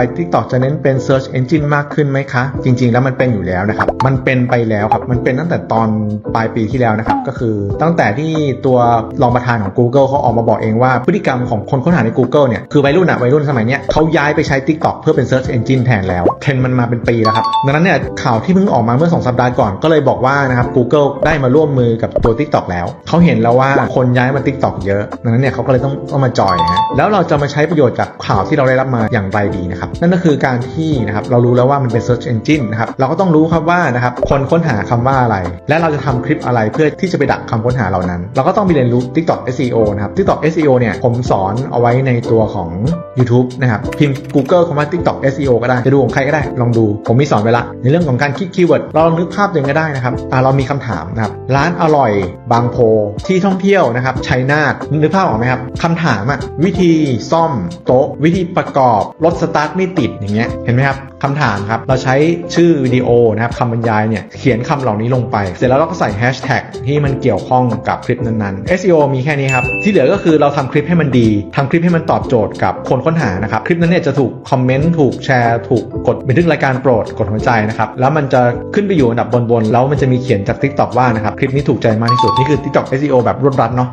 ไป TikTok จะเน้นเป็น Search Engine มากขึ้นไหมคะ จริง ๆ แล้วมันเป็นอยู่แล้วนะครับ มันเป็นไปแล้วครับ มันเป็นตั้งแต่ตอนปลายปีที่แล้วนะครับ ก็คือตั้งแต่ที่ตัวรองประธานของ Google เขาออกมาบอกเองว่าพฤติกรรมของคนค้นหาใน Google เนี่ย คือวัยรุ่นอะวัยรุ่นสมัยเนี้ยเขาย้ายไปใช้ TikTok เพื่อเป็น Search Engine แทนแล้วเทรนมันมาเป็นปีแล้วครับ ดังนั้นเนี่ยข่าวที่เพิ่งออกมาเมื่อ 2 สัปดาห์ก่อนก็เลยบอกว่านะครับ Google ได้มาร่วมมือกับตัว TikTok แล้ว เขาเห็นแล้วว่าคนย้ายมา TikTok เยอะ ดังนั้นเนี่ยเขาก็เลยต้องต้องมาจอยนะแล้วเราจะมาใช้ประโยชน์จากข่าวที่เราได้รับมาอย่างไรดีนะครับนั่นก็คือการที่นะครับเรารู้แล้วว่ามันเป็น Search Engine นะครับเราก็ต้องรู้ครับว่านะครับคนค้นหาคำว่าอะไร และเราจะทำคลิปอะไรเพื่อที่จะไปดักคำค้นหาเหล่านั้น เราก็ต้องไปเรียนรู้ TikTok SEO นะครับ TikTok SEO เนี่ยผมสอนเอาไว้ในตัวของ YouTube นะครับพิมพ์ Google คำว่า TikTok SEO ก็ได้จะดูของใครก็ได้ลองดู ผมมีสอนไว้ละ ในเรื่องของการคิดคีย์เวิร์ดเราลองนึกภาพตัวเองก็ได้นะครับอ่าเรามีคำถามนะครับร้านอร่อยบางโพที่ท่องเที่ยวนะครับชัยนาทนึกภาพออกไหมครับคำถามอะวิธีซ่อมโต๊ะวิธีประกอบรถสตาร์ทไม่ติดอย่างเงี้ยเห็นไหมครับคำถามครับ เราใช้ชื่อวิดีโอนะครับคำบรรยายเนี่ยเขียนคำเหล่านี้ลงไป เสร็จแล้วเราก็ใส่แฮชแท็กที่มันเกี่ยวข้องกับคลิปนั้นๆ SEO มีแค่นี้ครับ ที่เหลือก็คือเราทำคลิปให้มันดีทำคลิปให้มันตอบโจทย์กับคนค้นหานะครับคลิปนั้นเนี่ยจะถูกคอมเมนต์ถูกแชร์ถูกกดบันทึกรายการโปรดกดหัวใจนะครับแล้วมันจะขึ้นไปอยู่อันดับบนๆแล้วมันจะมีเขียนจาก TikTok ว่านะครับคลิปนี้ถูกใจมากที่สุดนี่คือ TikTok SEO แบบรวดรัดเนาะ